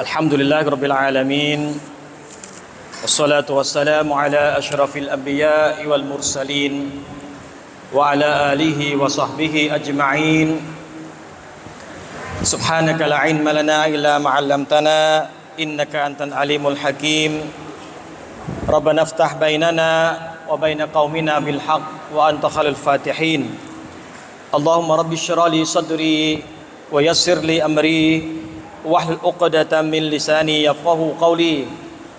الحمد لله رب العالمين والصلاة والسلام على أشرف الأنبياء والمرسلين وعلى آله وصحبه أجمعين. سبحانك لا علم لنا إلا ما علمتنا إنك أنت العليم الحكيم. ربنا افتح بيننا وبين قومنا بالحق وأنت خير الفاتحين. اللهم رب اشرح لي صدري ويسر لي أمري. واحلل عقدة من لساني يفقه قولي.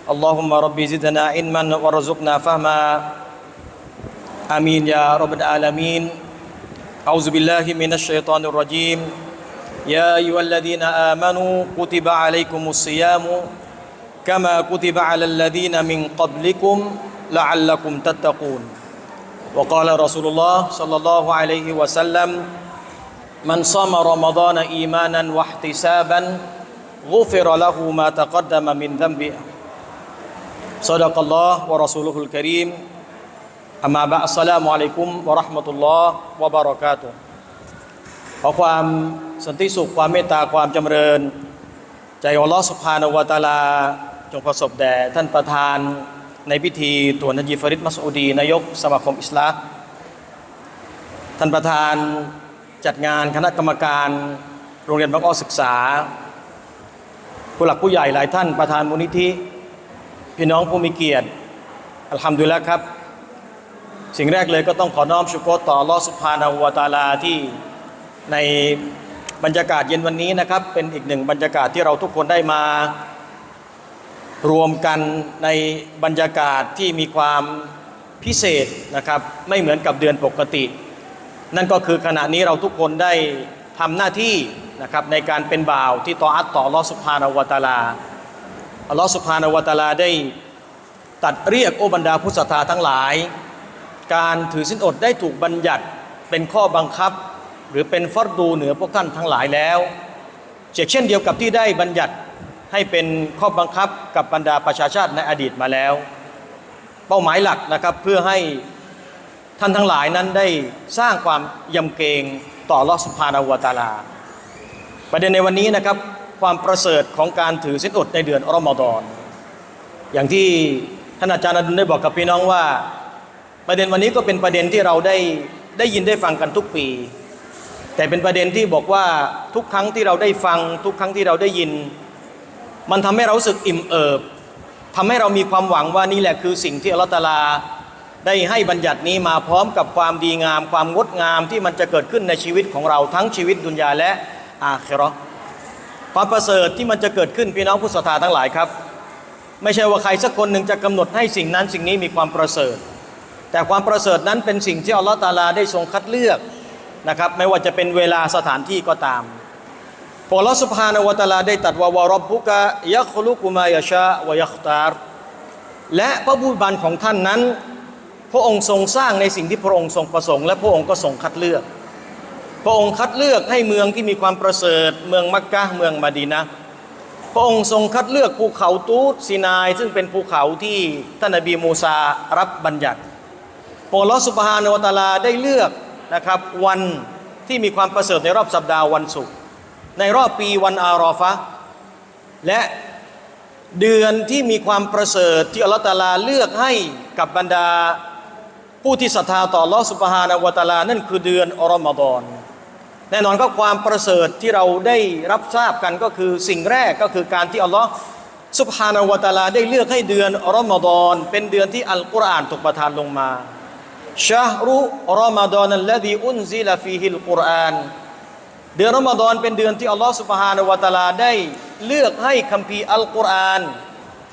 اللهم رب زدنا علما وارزقنا فهما. آمين يا رب العالمين. أعوذ بالله من الشيطان الرجيم. يا أيها الذين آمنوا كتب عليكم الصيام كما كتب على الذين من قبلكم لعلكم تتقون. وقال رسول الله صلى الله عليه وسلم من صام رمضان إيمانا واحتسابا غفر له ما تقدم من ذنبه صدق الله ورسوله الكريم أما بعد السلام عليكم ورحمة الله وبركاته ขอความสันติสุขความเมตตาความจำเริญ ใจของอัลลอฮ์สุภาณวะตะอาลา จงประสบแด่ท่านประธานในพิธีตัวนจีฟริดมัสอูดี นายกสมาคมอิสลามท่านประธาน จัดงานคณะกรรมการโรงเรียนบังอ้อศึกษา ผู้หลักผู้ใหญ่หลายท่านประธานมูลนิธิ พี่น้องผู้มีเกียรติอัลฮัมดุลิลละครับ สิ่งแรกเลยก็ต้องขอน้อมชุกรต่อลอสุภาณวตาลาที่ในบรรยากาศเย็นวันนี้นะครับ เป็นอีกหนึ่งบรรยากาศที่เราทุกคนได้มารวมกันในบรรยากาศที่มีความพิเศษนะครับ ไม่เหมือนกับเดือนปกติ นั่นก็คือขณะนี้เราทุกคนได้ทำหน้าที่นะครับในการเป็นบ่าวที่ต่ออัตต่อลอสุภาณวะตาลาอัลลอฮ์สุภาณวะตาลาได้ตัดเรียกโอบรรดาผู้ศรัทธาทั้งหลาย การถือสินอดได้ถูกบัญญัติเป็นข้อบังคับ หรือเป็นฟัรดูเหนือพวกท่านทั้งหลายแล้วเช่นเดียวกับที่ได้บัญญัติให้เป็นข้อบังคับกับบรรดาประชาชาติในอดีตมาแล้ว เป้าหมายหลักนะครับเพื่อให้ ท่านทั้งหลายนั้นได้สร้างความยำเกรงต่อลอสุภานาวตาลา ประเด็นในวันนี้นะครับความประเสริฐของการถือสินอดในเดือนอรอมฎอน อย่างที่ท่านอาจารย์อดุลได้บอกกับพี่น้องว่า ประเด็นวันนี้ก็เป็นประเด็นที่เราได้ได้ยินได้ฟังกันทุกปี แต่เป็นประเด็นที่บอกว่าทุกครั้งที่เราได้ฟังทุกครั้งที่เราได้ยิน มันทำให้เราสึกอิ่มเอิบทำให้เรามีความหวังว่านี่แหละคือสิ่งที่อัลลอฮฺตาลา ได้ให้บัญญัตินี้มาพร้อมกับความดีงาม ความงดงามที่มันจะเกิดขึ้นในชีวิตของเราทั้งชีวิตดุนยาและอาเคราะห์ความประเสริฐที่มันจะเกิดขึ้นพี่น้องผู้ศรัทธาทั้งหลายครับ ไม่ใช่ว่าใครสักคนหนึ่งจะกำหนดให้สิ่งนั้นสิ่งนี้มีความประเสริฐ แต่ความประเสริฐนั้นเป็นสิ่งที่อัลลอฮฺตาลาได้ทรงคัดเลือกนะครับไม่ว่าจะเป็นเวลาสถานที่ก็ตามพระอัลลอฮฺสุบฮานวตาลาได้ตัดว่าวรบบุกะยัคลุกุมายชาวยัคตารและพระผู้บันของท่านนั้น พระองค์ทรงสร้างในสิ่งที่พระองค์ทรงประสงค์และพระองค์ก็ทรงคัดเลือก พระองค์คัดเลือกให้เมืองที่มีความประเสริฐ เมืองมักกะเมืองมาดีนะพระองค์ทรงคัดเลือกภูเขาตูดซีนาย ซึ่งเป็นภูเขาที่ท่านนบีมูซารับบัญญัติพรลอสุบฮานวตาลาได้เลือกนะครับวันที่มีความประเสริฐในรอบสัปดาห์วันศุกร์ในรอบปีวันอารอฟะและเดือนที่มีความประเสริฐที่อัลลอฮฺตาลาเลือกให้กับบรรดา ผู้ที่ศรัทธาต่อลอสุบฮานาวตาลา นั่นคือเดือนอรอมฎอน แน่นอนก็ความประเสริฐที่เราได้รับทราบกันก็คือสิ่งแรกก็คือการที่อัลลอฮ์สุบฮานาวะตาลาได้เลือกให้เดือนอรอมฎอน เป็นเดือนที่อัลกุรอานถูกประทานลงมาชาฮรุรอมฎอนนัลลดีอุนซิลฟีฮิลกุรอานเดือนรอมฎอนเป็นเดือนที่อัลลอฮ์สุบฮานาวะตาลาได้เลือกให้คัมภีร์อัลกุรอาน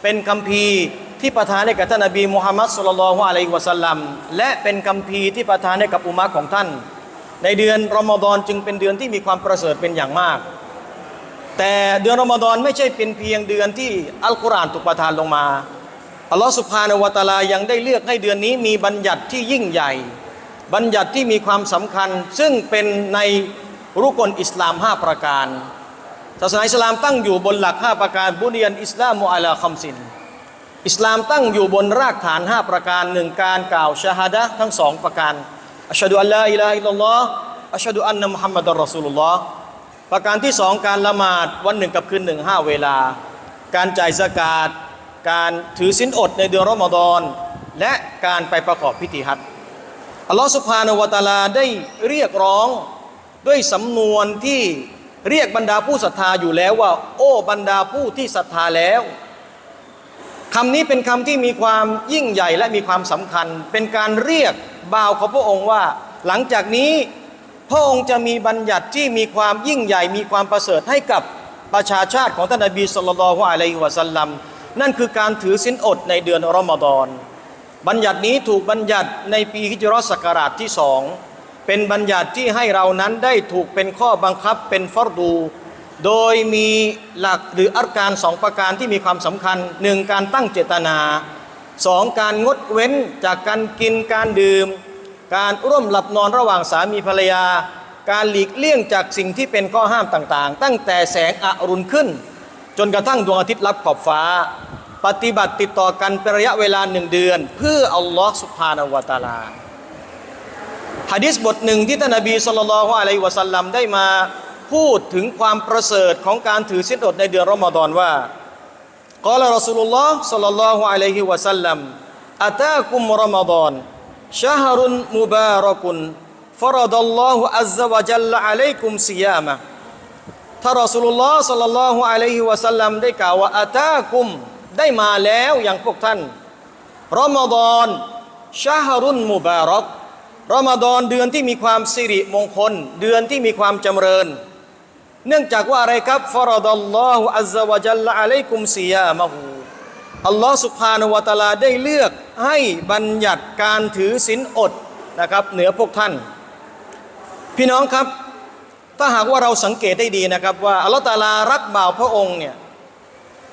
เป็นคัมภีร์ ที่ประทานให้กับท่านนบีมุฮัมมัดสุลลัลฮุอะลัยฮิวะสัลลัมและเป็นคัมภีร์ที่ประทานให้กับอุมมะของท่าน ในเดือนรอมฎอนจึงเป็นเดือนที่มีความประเสริฐเป็นอย่างมาก แต่เดือนรอมฎอนไม่ใช่เป็นเพียงเดือนที่อัลกุรอานถูกประทานลงมาอัลลอฮฺสุบฮานาวตาลายังได้เลือกให้เดือนนี้มีบัญญัติที่ยิ่งใหญ่ บัญญัติที่มีความสำคัญ ซึ่งเป็นในรุกลอิสลาม 5 ประการศาสนาอิสลามตั้งอยู่บนหลัก 5 ประการบุเนียนอิสลามุอัลาคัมซิน อิสลามตั้งอยู่บนรากฐาน 5 ประการหนึ่งการกล่าวชาฮาดะทั้งสองประการอัชฮะดุอัลลอฮ์อิลาฮิลลอฮ์อัชฮะดุอันนะมุฮัมมัดอัลรอซูลุลลอฮ์ประการที่สองการละหมาดวันหนึ่งกับคืนหนึ่งห้าเวลา การจ่ายสกาดการถือศีลอดในเดือนรอมฎอนและการไปประกอบพิธีฮัจญ์อัลลอฮฺสุบฮานวตาลาได้เรียกร้องด้วยสำนวนที่เรียกบรรดาผู้ศรัทธาอยู่แล้วว่า โอ้บรรดาผู้ที่ศรัทธาแล้ว คำนี้เป็นคำที่มีความยิ่งใหญ่และมีความสำคัญ เป็นการเรียกบ่าวของพระองค์ว่า หลังจากนี้พระองค์จะมีบัญญัติที่มีความยิ่งใหญ่ มีความประเสริฐให้กับประชาชาติของท่านนบีสุลต่านอะลัยฮิวะสัลลัมนั่นคือการถือศีลอดในเดือนรอมฎอนบัญญัตินี้ถูกบัญญัติในปีฮิจรัสศักราชที่สองเป็นบัญญัติที่ให้เรานั้นได้ถูกเป็นข้อบังคับเป็นฟอรดู โดยมีหลักหรืออัรการสองประการที่มีความสำคัญหนึ่งการตั้งเจตนาสองการงดเว้นจากการกินการดื่ม การร่วมหลับนอนระหว่างสามีภรรยา การหลีกเลี่ยงจากสิ่งที่เป็นข้อห้ามต่างๆ ตั้งแต่แสงอรุณขึ้น จนกระทั่งดวงอาทิตย์ลับขอบฟ้า ปฏิบัติติดต่อกันเป็นระยะเวลาหนึ่งเดือน เพื่ออัลลอฮ์สุบฮานาวตาลาฮะดิษบทหนึ่งที่ท่านนบีสุลต่านละฮ์อะลัยฮิวะสัลลัมได้มา พูดถึงความประเสริฐของการถือศีลอดในเดือนรอมฎอนว่ากล่าวรอสูลุลลอฮ์สัลลัลลอฮุอะลัยฮิวะสัลลัมอัตากุมรอมฎอนชะฮรุนมุบารักุนฟรดัลลอฮุอัซซะวะจัลลอะลัยกุมซิยามะถ้ารอสูลุลลอฮ์สัลลัลลอฮุอะลัยฮิวะสัลลัมได้กล่าวว่าอัตากุมได้มาแล้วอย่างพวกท่านรอมฎอนชะฮรุนมุบารักรอมฎอนเดือนที่มีความสิริมงคล เดือนที่มีความจำเริญ เนื่องจากว่าอะไรครับฟรดัลลอฮุอัซซะวะจัลละอะลัยกุมซิยามะฮูอัลลอฮ์สุบฮานวะตาลาได้เลือกให้บัญญัติการถือศีลอดนะครับ เหนือพวกท่าน พี่น้องครับ ถ้าหากว่าเราสังเกตได้ดีนะครับ ว่าอัลลอฮ์ตาลารักบ่าวพระองค์เนี่ย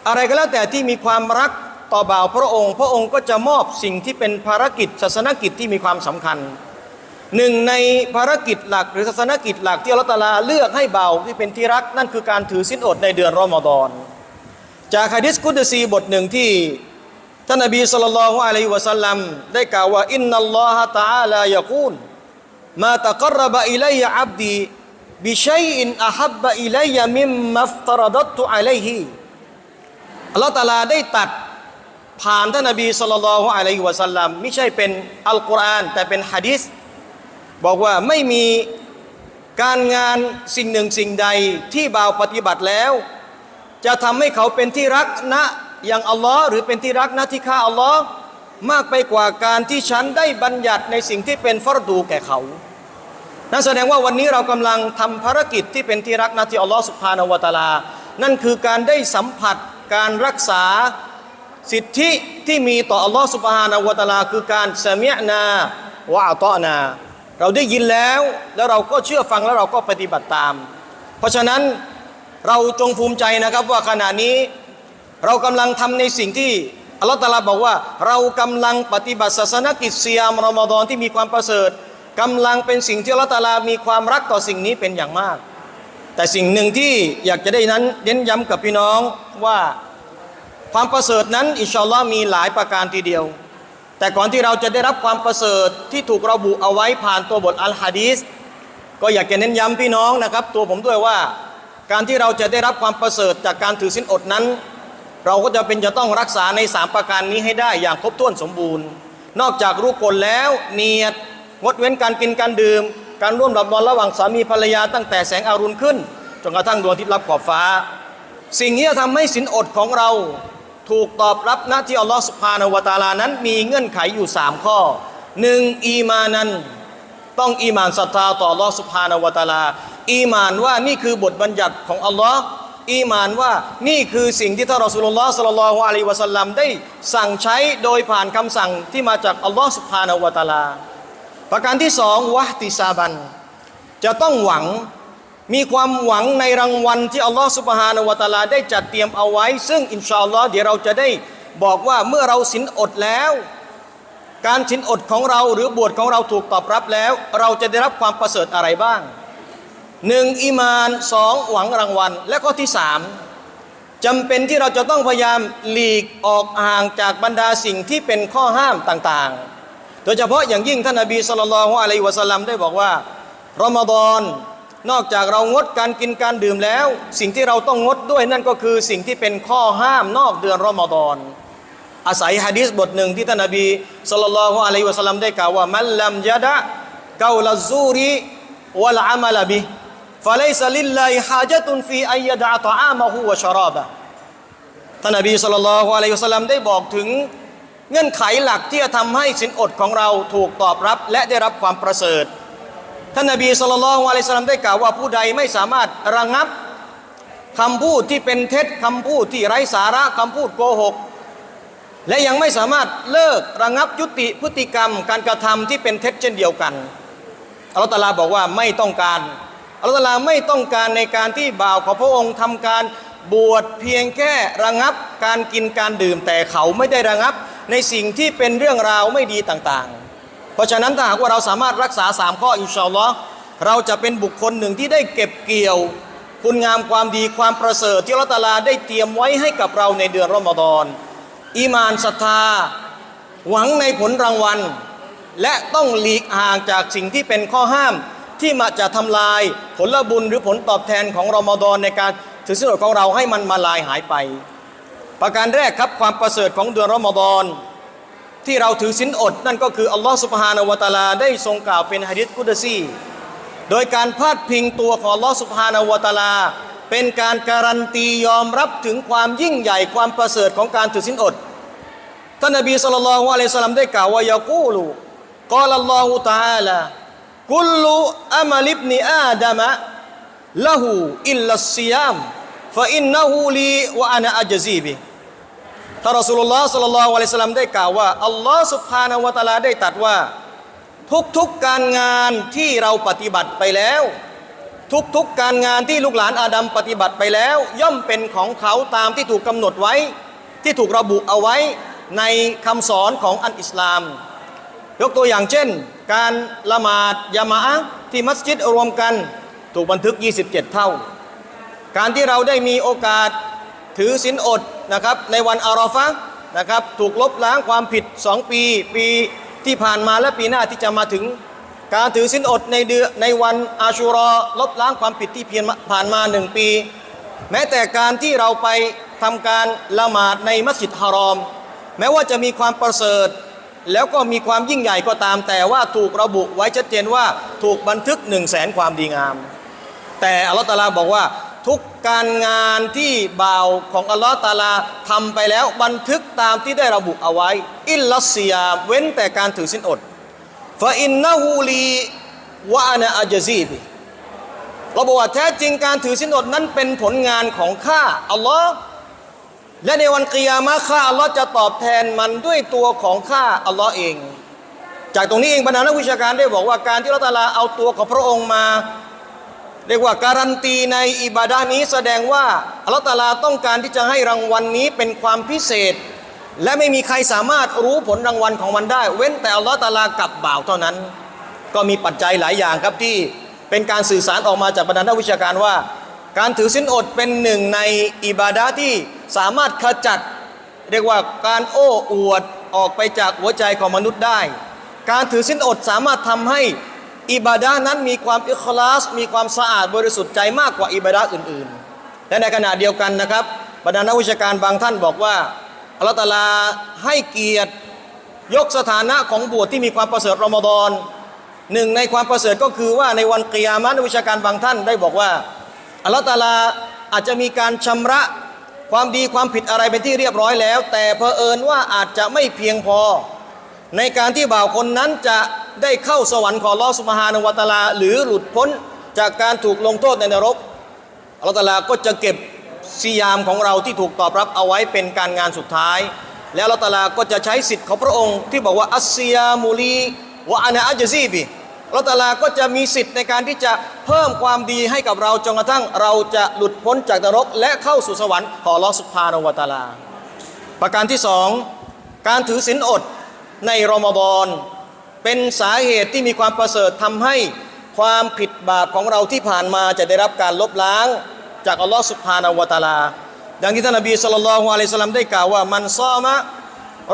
อะไรก็แล้วแต่ที่มีความรักต่อบ่าวพระองค์ พระองค์ก็จะมอบสิ่งที่เป็นภารกิจศาสนกิจที่มีความสำคัญ หนึ่งในภารกิจหลักหรือศาสนกิจหลักที่อัลลอฮฺตะลาเลือกให้เบาที่เป็นที่รักนั่นคือการถือศีลอดในเดือนรอมฎอน จากฮะดิษกุดซีบทหนึ่งที่ท่านนบีสุลต่านละฮ์อะลัยฮิวะสัลลัมได้กล่าวว่าอินนัลลอฮะตะอาลายะกูลมาตะกรบะอิลัยอับดีบิชัยอินอะฮับบะอิลัยมิมมัฟตรดัตตุอะลัยฮิอัลตะลาได้ตัดผ่านท่านนบีสุลต่านละฮ์อะลัยฮิวะสัลลัมไม่ใช่เป็นอัลกุรอานแต่เป็นฮะดิษ บอกว่าไม่มีการงานสิ่งหนึ่งสิ่งใดที่บ่าวปฏิบัติแล้ว จะทำให้เขาเป็นที่รักนะอย่างอัลลอฮ์หรือเป็นที่รักนะที่ข้าอัลลอฮ์มากไปกว่าการที่ฉันได้บัญญัติในสิ่งที่เป็นฟรดูแก่เขานั่นแสดงว่าวันนี้เรากำลังทำภารกิจที่เป็นที่รักนะที่อัลลอฮ์สุภาณวตาลา นั่นคือการได้สัมผัสการรักษาสิทธิที่มีต่ออัลลอฮ์สุภาณวตาลา คือการเสมียนาวะอัตอนา เราได้ยินแล้วแล้วเราก็เชื่อฟังแล้วเราก็ปฏิบัติตาม เพราะฉะนั้นเราจงภูมิใจนะครับว่าขณะนี้เรากำลังทำในสิ่งที่อัลลอฮฺตาลาบอกว่า เรากำลังปฏิบัติศาสนกิจเซียมรอมฎอนที่มีความประเสริฐกำลังเป็นสิ่งที่อัลลอฮฺตาลามีความรักต่อสิ่งนี้เป็นอย่างมาก แต่สิ่งหนึ่งที่อยากจะได้นั้นเน้นย้ำกับพี่น้องว่าความประเสริฐนั้นอินชาอัลลอฮ์มีหลายประการทีเดียว แต่ก่อนที่เราจะได้รับความประเสริฐที่ถูกระบุเอาไว้ผ่านตัวบทอัลฮะดีษก็อยากจะเน้นย้ำพี่น้องนะครับ ตัวผมด้วยว่า การที่เราจะได้รับความประเสริฐจากการถือศีลอดนั้น เราก็จะเป็นจะต้องรักษาในสามประการนี้ให้ได้อย่างครบถ้วนสมบูรณ์ นอกจากรู้กลแล้วเนียดงดเว้นการกินการดื่ม การร่วมหลับนอนระหว่างสามีภรรยาตั้งแต่แสงอรุณขึ้นจนกระทั่งดวงอาทิตย์ลับขอบฟ้า สิ่งนี้จะทำให้ศีลอดของเรา ถูกตอบรับนะที่อัลลอฮฺสุภาณวตาลานั้น มีเงื่อนไขอยู่ 3 ข้อหนึ่งอีมานั้นต้องอีมานศรัทธาต่ออัลลอฮฺสุภาณวตาลา อีมานว่านี่คือบทบัญญัติของอัลลอฮ์อีมานว่านี่คือสิ่งที่ท่านรอสูลุลลอฮ์สัลลัลลอฮุอะลัยวะสัลลัมได้สั่งใช้โดยผ่านคำสั่งที่มาจากอัลลอฮ์สุภาณวตาลา ประการที่สองวะติซาบัน จะต้องหวัง มีความหวังในรางวัลที่อัลลอฮฺสุบฮานาวะตาลาได้จัดเตรียมเอาไว้ ซึ่งอินชาอัลลอฮ์เดี๋ยวเราจะได้บอกว่าเมื่อเราสินอดแล้ว การสินอดของเราหรือบวชของเราถูกตอบรับแล้ว เราจะได้รับความประเสริฐอะไรบ้างหนึ่งอีมานสองหวังรางวัล และข้อที่สามจำเป็นที่เราจะต้องพยายามหลีกออกห่างจากบรรดาสิ่งที่เป็นข้อห้ามต่างๆ โดยเฉพาะอย่างยิ่งท่านนบีสุลต่านละฮ์อะลัยวะสัลลัมได้บอกว่ารอมฎอน นอกจากเรางดการกินการดื่มแล้ว สิ่งที่เราต้องงดด้วยนั่นก็คือสิ่งที่เป็นข้อห้ามนอกเดือนรอมฎอนอาศัยฮะดีษบทหนึ่งที่ท่านนบีสุลต่านละฮ์อะลัยวะสัลลัมได้กล่าวว่ามันลัมยะดะกาลซูรีวะลอามัลบิฟะลัยซะลิลลาฮิฮาจะตุนฟีอัยยะดะตะอามะฮูวะชะราบะท่านนบีสุลต่านละฮ์อะลัยวะสัลลัมได้บอกถึงเงื่อนไขหลักที่จะทำให้สินอดของเราถูกตอบรับและได้รับความประเสริฐ ท่านนบีสุลต่านละอะลัยฮิวะสัลลัมได้กล่าวว่าผู้ใดไม่สามารถระงับคำพูดที่เป็นเท็จคำพูดที่ไร้สาระคำพูดโกหก และยังไม่สามารถเลิกระงับยุติพฤติกรรม การกระทำที่เป็นเท็จเช่นเดียวกันอัลตลาบอกว่าไม่ต้องการอัลตลาไม่ต้องการในการที่บ่าวของพระองค์ทำการบวชเพียงแค่ระงับการกินการดื่มแต่เขาไม่ได้ระงับในสิ่งที่เป็นเรื่องราวไม่ดีต่างๆ เพราะฉะนั้นถ้าหากว่าเราสามารถรักษาสามข้ออินชาอัลลอฮ์เราจะเป็นบุคคลหนึ่งที่ได้เก็บเกี่ยว คุณงามความดีความประเสริฐที่ลลอฮฺตาลาได้เตรียมไว้ให้กับเราในเดือนรอมฎอนอีมานศรัทธา หวังในผลรางวัล และต้องหลีกห่างจากสิ่งที่เป็นข้อห้ามที่มาจะทำลายผลบุญหรือผลตอบแทนของรอมฎอนในการถือศีลอดของเราให้มันมาลายหายไป ประการแรกครับความประเสริฐของเดือนรอมฎอน ที่เราถือศีลอดนั่นก็คืออัลลอฮฺสุบฮานาวตาลาได้ทรงกล่าวเป็นฮะดิษกุดซีโดยการพาดพิงตัวของอัลลอฮฺสุบฮานาวตาลา เป็นการการันตียอมรับถึงความยิ่งใหญ่ความประเสริฐของการถือศีลอดท่านนบีสุลต่านละฮ์อะลัยสลามได้กล่าวว่ายากูลูกล่าวอัลลอฮฺตาลากุลอามัลิบนีอาดัมะละหูอิลลัสซิยามฟะอินนะฮูลีวะอานะอัจซีบิ ท่านรอสูลุลลอฮ์สุลลัลลอฮุอะลัยฮิสลามได้กล่าวว่าอัลลอฮ์สุบฮานาวะตาลาได้ตรัสว่า ทุกๆการงานที่เราปฏิบัติไปแล้ว ทุกๆการงานที่ลูกหลานอาดัมปฏิบัติไปแล้ว ย่อมเป็นของเขาตามที่ถูกกำหนดไว้ ที่ถูกระบุเอาไว้ในคำสอนของอันอิสลาม ยกตัวอย่างเช่น การละหมาดยามะที่มัสยิดรวมกันถูกบันทึก 27 เท่า การที่เราได้มีโอกาสถือศีลอด นะครับในวันอารอฟะนะครับถูกลบล้างความผิด 2 ปี ปีที่ผ่านมาและปีหน้าที่จะมาถึง การถือศีลอดในเดือนในวันอาชูรอลบล้างความผิดที่เพียนผ่านมาหนึ่งปี แม้แต่การที่เราไปทำการละหมาดในมัสยิดฮารอม แม้ว่าจะมีความประเสริฐ แล้วก็มีความยิ่งใหญ่ก็ตาม แต่ว่าถูกระบุไว้ชัดเจนว่าถูกบันทึกหนึ่งแสนความดีงาม แต่อัลลอฮฺตาลาบอกว่า ทุกการงานที่บ่าวของอัลลอฮฺตาลาทำไปแล้วบันทึกตามที่ได้ระบุเอาไว้ อิลลัสซิยาเว้นแต่การถือสินอดฟาอินนะฮูลีวะอานะอัจซีบิเราบอกว่าแท้จริงการถือสินอดนั้นเป็นผลงานของข้าอัลลอฮ์และในวันกิยามะข้าอัลลอฮ์จะตอบแทนมันด้วยตัวของข้าอัลลอฮ์เอง จากตรงนี้เองบรรดานักวิชาการได้บอกว่าการที่ลอตาลาเอาตัวของพระองค์มา เรียกว่าการันตีในอิบาดานี้แสดงว่าอัลลอฮฺตาลาต้องการที่จะให้รางวัลนี้เป็นความพิเศษ และไม่มีใครสามารถรู้ผลรางวัลของมันได้ เว้นแต่อัลลอฮฺตาลากับบ่าวเท่านั้น ก็มีปัจจัยหลายอย่างครับที่เป็นการสื่อสารออกมาจากบรรดานักวิชาการว่า การถือสินอดเป็นหนึ่งในอิบาดาที่สามารถขจัด เรียกว่าการโอ้อวดออกไปจากหัวใจของมนุษย์ได้ การถือสินอดสามารถทำให้ อิบาดานั้นมีความอิคลาส มีความสะอาดบริสุทธิ์ใจมากกว่าอิบาดาอื่นๆ และในขณะเดียวกันนะครับบรรดานักวิชาการบางท่านบอกว่าอัลตลาให้เกียรติยกสถานะของบวชที่มีความประเสริฐรอมฎอนหนึ่งในความประเสริฐก็คือว่าในวันกิยามะนักวิชาการบางท่านได้บอกว่าอัลตลาอาจจะมีการชำระความดีความผิดอะไรเป็นที่เรียบร้อยแล้ว แต่เพอเอิญว่าอาจจะไม่เพียงพอ ในการที่บ่าวคนนั้นจะ ได้เข้าสวรรค์ของลอสุบฮานวะตลา หรือหลุดพ้นจากการถูกลงโทษในนรกอัลตลาก็จะเก็บซียามของเราที่ถูกตอบรับเอาไว้เป็นการงานสุดท้าย แล้วอัลตลาก็จะใช้สิทธิ์ของพระองค์ที่บอกว่าอัสซียามูลีวะอานะอัจซีบิอัลตลาก็จะมีสิทธิ์ในการที่จะเพิ่มความดีให้กับเราจนกระทั่งเราจะหลุดพ้นจากนรก และเข้าสู่สวรรค์ของลอสุบฮานวะตลา ประการที่สองการถือศีลอดในรอมฎอน เป็นสาเหตุที่มีความประเสริฐทำให้ความผิดบาปของเราที่ผ่านมาจะได้รับการลบล้าง จากอัลลอฮฺสุบฮานาวะตาลา ดังที่ท่านนบีสุลต่านละฮ์อะลัยสลามได้กล่าวว่ามันซามะ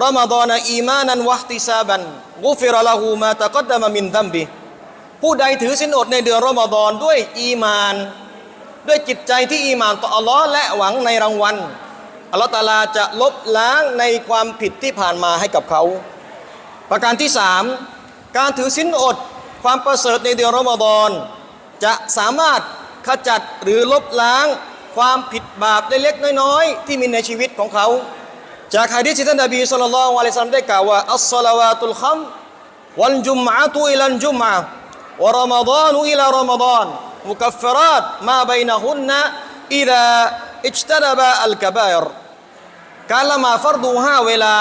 รอมฎอนอีมานันวะติซาบันกุฟิรละหูมาตะกัดดามะมินดัมบิผู้ใดถือสินอดในเดือนรอมฎอนด้วยอีมาน ด้วยจิตใจที่อีมานต่ออัลลอฮ์และหวังในรางวัลอัลลอฮ์ตาลาจะลบล้างในความผิดที่ผ่านมาให้กับเขา ประการที่สาม การถือสินอดความประเสริฐในเดือนรอมฎอนจะสามารถขจัดหรือลบล้างความผิดบาปเล็กๆน้อยๆ ที่มีในชีวิตของเขา จากฮะดีษที่ท่านนบีสุลต่านละอัลลอฮ์ได้กล่าวว่าอัสซาลาวาตุลคัมวันจุมอะตุอิลันจุมอะวะรอมฎานุอิลารอมฎานมุกัฟฟรัตมาบัยนะฮุนนะอิดะอิจตนบะอัลกะบาอิรการละหมาดฟัรดูห้าเวลา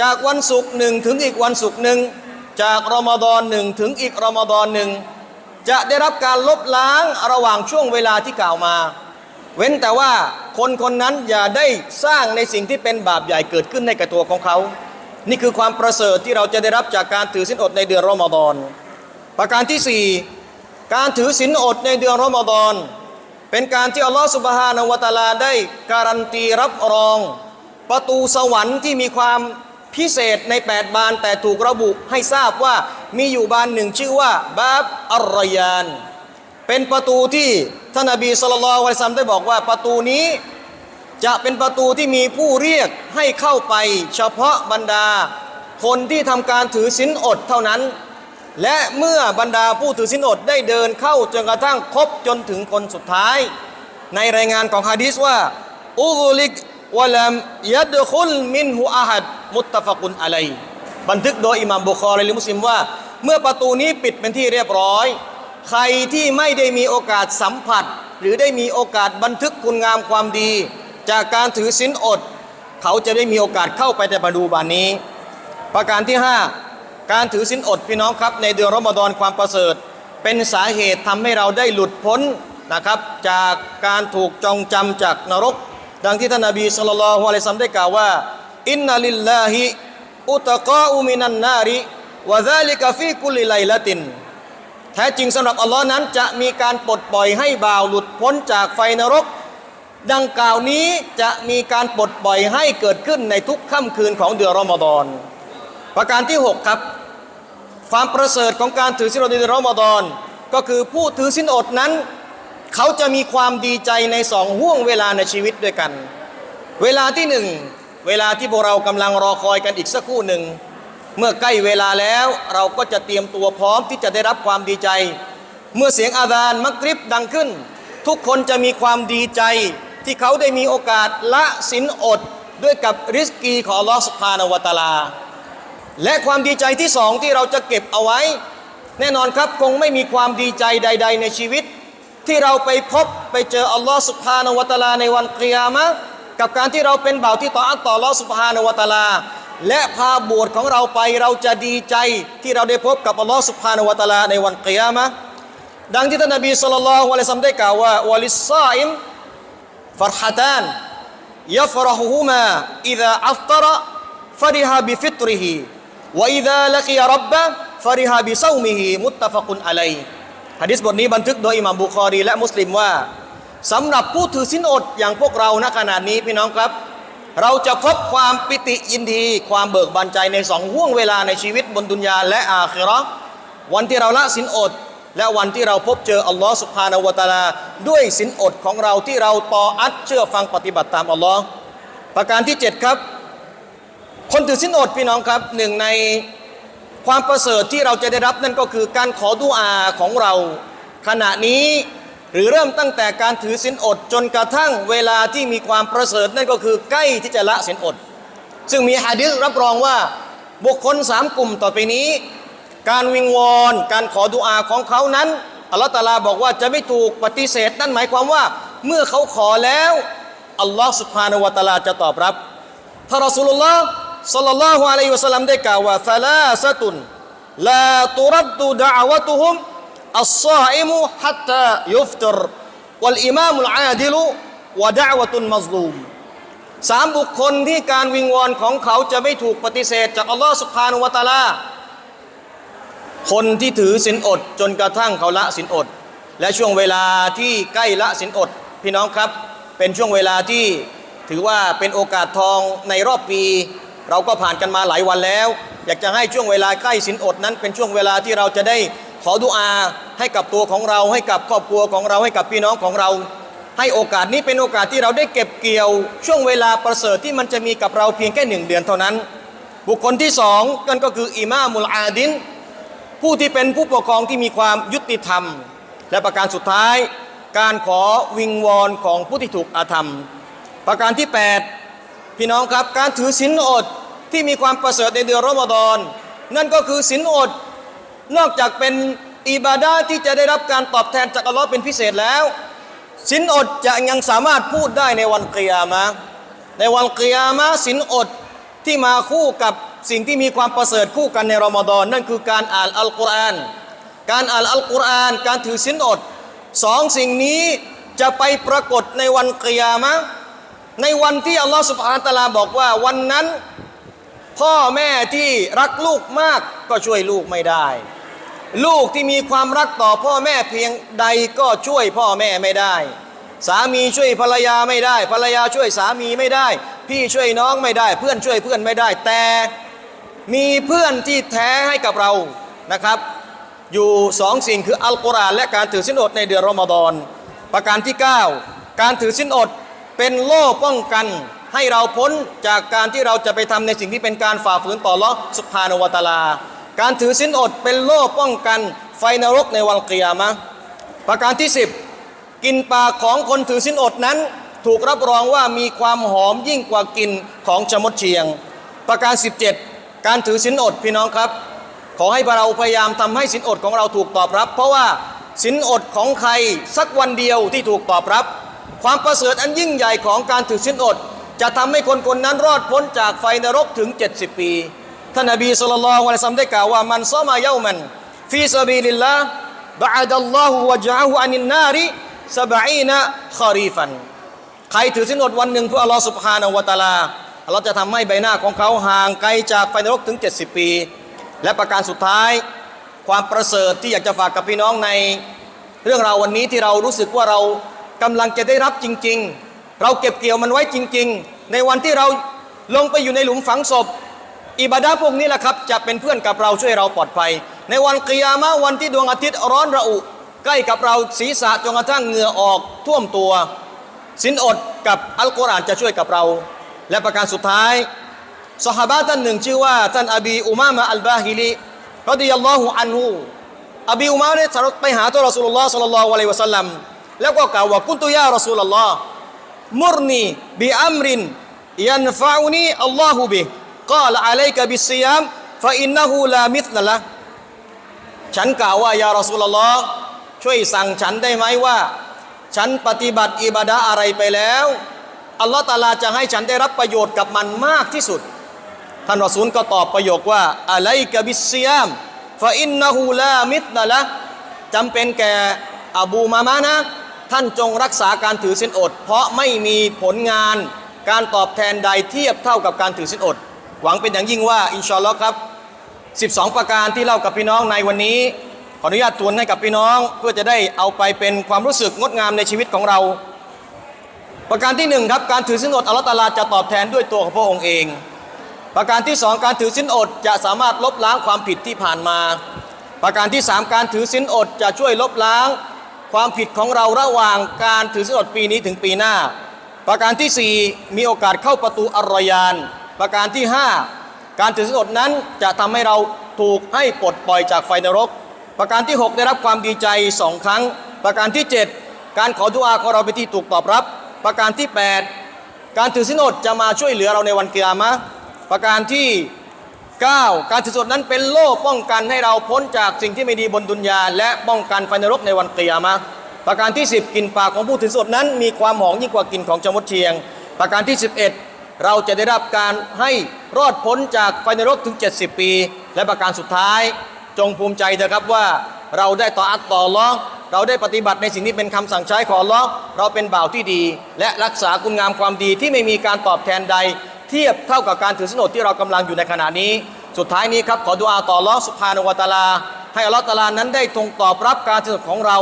จากวันศุกร์หนึ่งถึงอีกวันศุกร์หนึ่ง จากรอมฎอนหนึ่งถึงอีกรอมฎอนหนึ่งจะได้รับการลบล้างระหว่างช่วงเวลาที่กล่าวมา เว้นแต่ว่าคนคนนั้นอย่าได้สร้างในสิ่งที่เป็นบาปใหญ่เกิดขึ้นในกับตัวของเขา นี่คือความประเสริฐที่เราจะได้รับจากการถือศีลอดในเดือนรอมฎอนประการที่สี่การถือศีลอดในเดือนรอมฎอนเป็นการที่อัลลอฮฺสุบฮานาวะตาลาได้การันตีรับรอง ประตูสวรรค์ที่มีความ พิเศษใน 8 บานแต่ถูกระบุให้ทราบว่ามีอยู่บานหนึ่งชื่อว่าบาบอัลรยาน เป็นประตูที่ท่านนบีสุลต่านละซัมได้บอกว่าประตูนี้จะเป็นประตูที่มีผู้เรียกให้เข้าไป เฉพาะบรรดา คนที่ทำการถือศีลอดเท่านั้น และเมื่อบรรดาผู้ถือศีลอดได้เดินเข้าจนกระทั่งครบจนถึงคนสุดท้าย ในรายงานของฮะดีษว่าอุลิก วะลัมยัดคุลมินหูอาหัดมุตตะฟะกุนอะลัยบันทึกโดยอิหม่ามบุคอรีหรือมุสลิมว่า เมื่อประตูนี้ปิดเป็นที่เรียบร้อย ใครที่ไม่ได้มีโอกาสสัมผัส หรือได้มีโอกาสบันทึกคุณงามความดี จากการถือศีลอด เขาจะได้มีโอกาสเข้าไปในประตูบานนี้ ประการที่ 5 การถือศีลอดพี่น้องครับ ในเดือนรอมฎอนความประเสริฐ เป็นสาเหตุทำให้เราได้หลุดพ้นนะครับ จากการถูกจองจำจากนรก ดังที่ท่านนบีสุลต่านละฮ์อะลัยซัมได้กล่าวว่าอินนัลิลลาฮิอุตกาอุมินันนาริวะซาลิกะฟีกุลิไลละติน แท้จริงสำหรับอัลลอฮ์นั้นจะมีการปลดปล่อยให้บ่าวหลุดพ้นจากไฟนรก ดังกล่าวนี้จะมีการปลดปล่อยให้เกิดขึ้นในทุกค่ำคืนของเดือนรอมฎอนประการที่ 6 ครับ ความประเสริฐของการถือศีลอดในเดือนรอมฎอนก็คือผู้ถือศีลอดนั้น เขาจะมีความดีใจในสองห่วงเวลาในชีวิตด้วยกัน เวลาที่หนึ่งเวลาที่พวกเรากำลังรอคอยกันอีกสักครู่หนึ่ง เมื่อใกล้เวลาแล้วเราก็จะเตรียมตัวพร้อมที่จะได้รับความดีใจ เมื่อเสียงอาดานมักริบดังขึ้น ทุกคนจะมีความดีใจ ที่เขาได้มีโอกาสละสินอดด้วยกับริสกีของลอสุบฮานวะตาลา และความดีใจที่สองที่เราจะเก็บเอาไว้ แน่นอนครับคงไม่มีความดีใจใด ๆ ในชีวิต ที่เราไปพบไปเจออัลลอฮ์สุบฮานวตาลาในวันกิยามะกับการที่เราเป็นบ่าวที่ต่ออัลลอฮ์สุบฮานวตาลา และพาบวชของเราไปเราจะดีใจที่เราได้พบกับอัลลอฮ์สุบฮานวตาลาในวันกิยามะดังที่ท่านนบีสุลต่านละฮ์ลัยซัมได้กล่าวว่าวลิสซาอิมฟรฮตานยฟรฮุมาอิดะอัฟตระฟริฮะบิฟิตริฮีวอิดะลักียรับบะฟริฮะบิซูมิฮีมุตตะฟะกุนอะลย ฮะดิษบทนี้บันทึกโดยอิหม่ามบุคอรีและมุสลิมว่าสำหรับผู้ถือสินอดอย่างพวกเราณขณะนี้พี่น้องครับ เราจะพบความปิติยินดี ความเบิกบานใจในสองห่วงเวลาในชีวิตบนดุนยาและอาคิราวันที่เราละสินอด และวันที่เราพบเจออัลลอฮ์สุบฮานาวตาลา ด้วยสินอดของเราที่เราต่ออัดเชื่อฟังปฏิบัติตามอัลลอฮ์ประการที่ 7 ครับ คนถือสินอดพี่น้องครับหนึ่งใน ความประเสริฐที่เราจะได้รับนั่นก็คือการขอดุอาของเรา ขณะนี้หรือเริ่มตั้งแต่การถือสินอดจนกระทั่งเวลาที่มีความประเสริฐนั่นก็คือใกล้ที่จะละสินอด ซึ่งมีฮะดิษรับรองว่าบุคคลสามกลุ่มต่อไปนี้ การวิงวอนการขอดุอาของเขานั้นอัลลอฮฺตาลาบอกว่าจะไม่ถูกปฏิเสธ นั่นหมายความว่าเมื่อเขาขอแล้วอัลลอฮฺสุบฮานาวะตาลาจะตอบรับท่ารอสูลุลลอฮ์ สัลลัลลอฮุอะลัยฮิวะสัลลัมได้กล่าวว่าซาลาสตุนลาตุรัดดุดะอวะตุฮุมอัลซาอิมุฮัตตายุฟตรวัลอิมามุลอาดิลุวะดะวะตุนมัซลูมสามบุคคลที่การวิงวอนของเขาจะไม่ถูกปฏิเสธจากอัลลอฮฺสุบฮานุวะตาลาคนที่ถือสินอดจนกระทั่งเขาละสินอด และช่วงเวลาที่ใกล้ละสินอด พี่น้องครับ เป็นช่วงเวลาที่ถือว่าเป็นโอกาสทองในรอบปี เราก็ผ่านกันมาหลายวันแล้ว อยากจะให้ช่วงเวลาใกล้สินอดนั้น เป็นช่วงเวลาที่เราจะได้ขอดุอาให้กับตัวของเราให้กับครอบครัวของเราให้กับพี่น้องของเรา ให้โอกาสนี้เป็นโอกาสที่เราได้เก็บเกี่ยว ช่วงเวลาประเสริฐที่มันจะมีกับเราเพียงแค่หนึ่งเดือนเท่านั้น บุคคลที่สองกันก็คืออิมามุลอาดิน ผู้ที่เป็นผู้ปกครองที่มีความยุติธรรม และประการสุดท้าย การขอวิงวอนของผู้ที่ถูกอาธรรม ประการที่ 8 พี่น้องครับการถือศีลอดที่มีความประเสริฐในเดือนรอมฎอนนั่นก็คือศีลอด นอกจากเป็นอิบาดาที่จะได้รับการตอบแทนจากอัลลอฮ์เป็นพิเศษแล้วศีลอดจะยังสามารถพูดได้ในวันกิยามะในวันกิยามะศีลอดที่มาคู่กับสิ่งที่มีความประเสริฐคู่กันในรอมฎอนนั่นคือการอ่านอัลกุรอานการอ่านอัลกุรอานการถือศีลอดสองสิ่งนี้จะไปปรากฏในวันกิยามะ ในวันที่อัลลอฮฺสุบฮานตะลาบอกว่าวันนั้น พ่อแม่ที่รักลูกมากก็ช่วยลูกไม่ได้ ลูกที่มีความรักต่อพ่อแม่เพียงใดก็ช่วยพ่อแม่ไม่ได้ สามีช่วยภรรยาไม่ได้ ภรรยาช่วยสามีไม่ได้ พี่ช่วยน้องไม่ได้ เพื่อนช่วยเพื่อนไม่ได้ แต่มีเพื่อนที่แท้ให้กับเรานะครับ อยู่สองสิ่งคืออัลกุรอานและการถือสินอดในเดือนรอมฎอนประการที่ 9 การถือสินอด เป็นโล่ป้องกันให้เราพ้นจากการที่เราจะไปทำในสิ่งที่เป็นการฝ่าฝืนต่อลอสุภานวตาลา การถือสินอดเป็นโล่ป้องกันไฟนรกในวันกิยมะประการที่ 10 กินปากของคนถือสินอดนั้น ถูกรับรองว่ามีความหอมยิ่งกว่ากินของชมดเชียง ประการ 17 การถือสินอดพี่น้องครับ ขอให้เราพยายามทำให้สินอดของเราถูกตอบรับ เพราะว่าสินอดของใครสักวันเดียวที่ถูกตอบรับ ความประเสริฐอันยิ่งใหญ่ของการถือสินอด จะทำให้คนคนนั้นรอดพ้นจากไฟนรกถึง 70 ปี ท่านนบีสุลต่านละอัลซัมได้กล่าวว่ามันซอมาเยามันฟีซาบีลิลละบะดัลลอฮุวะจาฮุอานินนาริสบะอีนะคารีฟัน ใครถือสินอดวันหนึ่งเพื่ออัลลอฮ์สุบฮานะฮูวะตาลาอัลลอฮ์จะทำให้ใบหน้าของเขาห่างไกลจากไฟนรกถึง 70 ปี และประการสุดท้าย ความประเสริฐที่อยากจะฝากกับพี่น้องในเรื่องราววันนี้ที่เรารู้สึกว่าเรา กำลังจะได้รับจริง ๆ เราเก็บเกี่ยวมันไว้จริง ๆ ในวันที่เราลงไปอยู่ในหลุมฝังศพ อิบาดาพวกนี้แหละครับจะเป็นเพื่อนกับเราช่วยเราปลอดภัย ในวันกิยามะวันที่ดวงอาทิตย์ร้อนระอุ ใกล้กับเราศีรษะจนกระทั่งเหงื่อออกท่วมตัวสินอดกับอัลกุรอานจะช่วยกับเรา และประการสุดท้ายสหาบะท่านหนึ่งชื่อว่าท่านอบีอุมามะอัลบาฮิลีรดิยัลลอฮุอันฮูอบีอุมามะเนี่ยไปหาตัวรอสุลลอฮ์สัลลัลลอฮุอะลัยวะสัลลัม แล้วก็กล่าวว่ากุนตุยารอสูลลอฮ์มุรนีบิอัมรินยันฟะอุนีอัลลอฮุบิกาลอะลัยกะบิสซิยามฟะอินนะฮูลามิธละละฉันกล่าวว่ายารอสูลลอฮ์ช่วยสั่งฉันได้ไหมว่า ฉันปฏิบัติอิบาดะอะไรไปแล้วอัลลอฮ์ตาลาจะให้ฉันได้รับประโยชน์กับมันมากที่สุดท่านรอซูลก็ตอบประโยคว่าอะไลกะบิสซิยามฟะอินนะฮูลามิตนะละจำเป็นแก่อบูมามะนะ ท่านจงรักษาการถือศีลอด เพราะไม่มีผลงานการตอบแทนใดเทียบเท่ากับการถือศีลอด หวังเป็นอย่างยิ่งว่าอินชอัลลอฮ์ครับ 12 ประการที่เล่ากับพี่น้องในวันนี้ ขออนุญาตทวนให้กับพี่น้องเพื่อจะได้เอาไปเป็นความรู้สึกงดงามในชีวิตของเรา ประการที่หนึ่งครับการถือสินอดอัลลอฮฺตะอาลาจะตอบแทนด้วยตัวของพระองค์เอง ประการที่สองการถือสินอดจะสามารถลบล้างความผิดที่ผ่านมา ประการที่สามการถือสินอดจะช่วยลบล้าง ความผิดของเราระหว่างการถือสินอดปีนี้ถึงปีหน้า ประการที่สี่มีโอกาสเข้าประตูอรรยาน ประการที่ห้าการถือสินอดนั้นจะทำให้เราถูกให้ปลดปล่อยจากไฟนรก ประการที่หกได้รับความดีใจสองครั้ง ประการที่เจ็ดการขอดุอาของเราเป็นที่ถูกตอบรับ ประการที่แปดการถือสินอดจะมาช่วยเหลือเราในวันกิยามะประการที่ 9 การถือสินอดนั้นเป็นโล่ป้องกันให้เราพ้นจากสิ่งที่ไม่ดีบนดุนยา และป้องกันไฟนรกในวันเกิยามะห์ประการที่ 10 กินปากของผู้ถือสินอดนั้นมีความหอมยิ่งกว่ากินของจมดเชียง ประการที่ 11 เราจะได้รับการให้รอดพ้นจากไฟนรกถึง 70 ปี และประการสุดท้าย จงภูมิใจเถอะครับว่าเราได้ต่ออัตต่อลเลอฮ์เราได้ปฏิบัติในสิ่งที่เป็นคำสั่งใช้ของลเลอฮ์เราเป็นบ่าวที่ดี และรักษาคุณงามความดีที่ไม่มีการตอบแทนใด เทียบเท่ากับการถือสนดที่เรากำลังอยู่ในขณะนี้ สุดท้ายนี้ครับขอดุอาต่ออัลอฮ์สุภาณวะตาลา ให้อัลลอฮ์ตะอาลานั้นได้ทรงตอบรับการถือสนดของเรา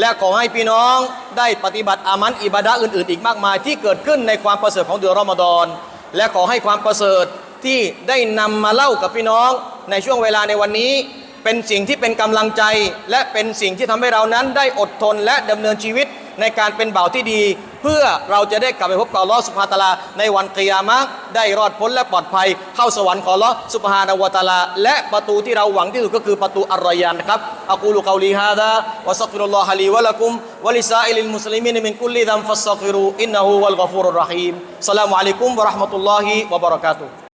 และขอให้พี่น้องได้ปฏิบัติอามันอิบาดะอื่นๆ อีกมากมาย ที่เกิดขึ้นในความประเสริฐของเดือนรอมฎอนและขอให้ความประเสริฐที่ได้นำมาเล่ากับพี่น้องในช่วงเวลาในวันนี้เเป็นสิ่งที่เป็นกำลังใจ และเป็นสิ่งที่ทำให้เรานั้นได้อดทนและดำเนินชีวิต ในการเป็นบ่าวที่ดี เพื่อเราจะได้กลับไปพบกับลอสุบฮาตาลา ในวันกิยามะได้รอดพ้นและปลอดภัย เข้าสวรรค์ของลอสุบฮานะฮูวตาลา และประตูที่เราหวังที่สุดก็คือประตูอัรรอยานนะครับอักูลุกอลีฮาดาวะสักฟิรุลลอฮะลีวะละกุมวะลิซาอิลิลมุสลิมีนมินกุลลิดัมฟัสซักฟิรูอินนะฮูวัลกอฟูรุรราะฮีมสลามุอะลัยกุมวะเราะห์มะตุลลอฮิวะบะเราะกาตุฮ์